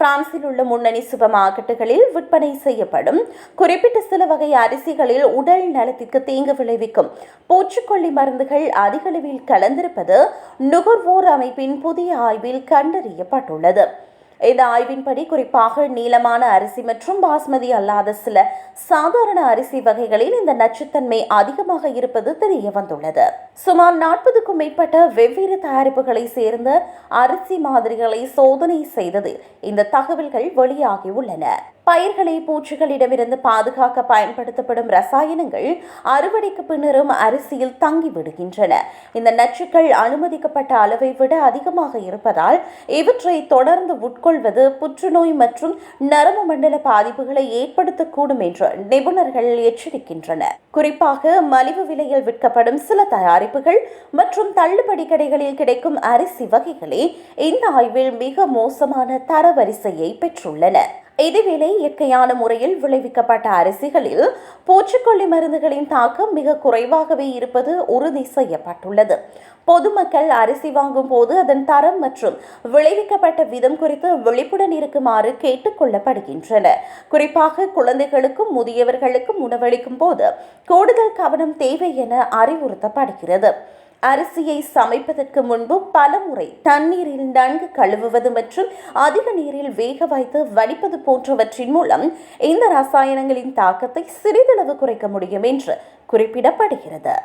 பிரான்சில் உள்ள முன்னணி சுப மார்க்கெட்டுகளில் விற்பனை செய்யப்படும். குறிப்பிட்ட சில வகை அரிசிகளில் உடல் நலத்திற்கு தீங்கு விளைவிக்கும். பூச்சிக்கொல்லி மருந்துகள் அதிகளவில் கலந்திருப்பது நுகர்வோர் அமைப்பின் புதிய ஆய்வில் கண்டறியப்பட்டுள்ளது. இந்த ஆய்வின்படி குறிப்பாக நீளமான அரிசி மற்றும் பாஸ்மதி அல்லாத சில சாதாரண அரிசி வகைகளில் இந்த நச்சுத்தன்மை அதிகமாக இருப்பது தெரிய வந்துள்ளது சுமார் நாற்பது நூறுக்கும் மேற்பட்ட வெவ்வேறு தயாரிப்புகளை சேர்ந்த அரிசி மாதிரிகளை சோதனை செய்ததில் இந்த தகவல்கள் வெளியாகியுள்ளன பயிர்களை பூச்சிகளிடமிருந்து பாதுகாக்க பயன்படுத்தப்படும் ரசாயனங்கள் அறுவடைக்கு பின்னரும் அரிசியில் தங்கிவிடுகின்றன இந்த நச்சுக்கள் அனுமதிக்கப்பட்ட அளவை விட அதிகமாக இருப்பதால் இவற்றை தொடர்ந்து உட்கொள்வது புற்றுநோய் மற்றும் நரம்பு மண்டல பாதிப்புகளை ஏற்படுத்தக்கூடும் என்று நிபுணர்கள் எச்சரிக்கின்றனர். குறிப்பாக மலிவு விலையில் விற்கப்படும் சில தயாரிப்புகள் மற்றும் தள்ளுபடி கடைகளில் கிடைக்கும் அரிசி வகைகளே இந்த ஆய்வில் மிக மோசமான தரவரிசையை பெற்றுள்ளன. இதேவேளை இயற்கையான முறையில் விளைவிக்கப்பட்ட அரிசிகளில் பூச்சிக்கொல்லி மருந்துகளின் தாக்கம் மிக குறைவாகவே இருப்பது உறுதி செய்யப்பட்டுள்ளது. பொதுமக்கள் அரிசி வாங்கும் போது அதன் தரம் மற்றும் விளைவிக்கப்பட்ட விதம் குறித்து விழிப்புடன் இருக்குமாறு கேட்டுக்கொள்ளப்படுகின்றனர் குறிப்பாக குழந்தைகளுக்கும் முதியவர்களுக்கும் உணவளிக்கும் போது கூடுதல் கவனம் தேவை என அறிவுறுத்தப்படுகிறது. அரிசியை சமைப்பதற்கு முன்பு பலமுறை தண்ணீரில் நன்கு கழுவுவது மற்றும் அதிக நீரில் வேக வைத்து வடிப்பது போன்றவற்றின் மூலம் இந்த ரசாயனங்களின் தாக்கத்தை சிறிதளவு குறைக்க முடியும் என்று குறிப்பிடப்படுகிறது.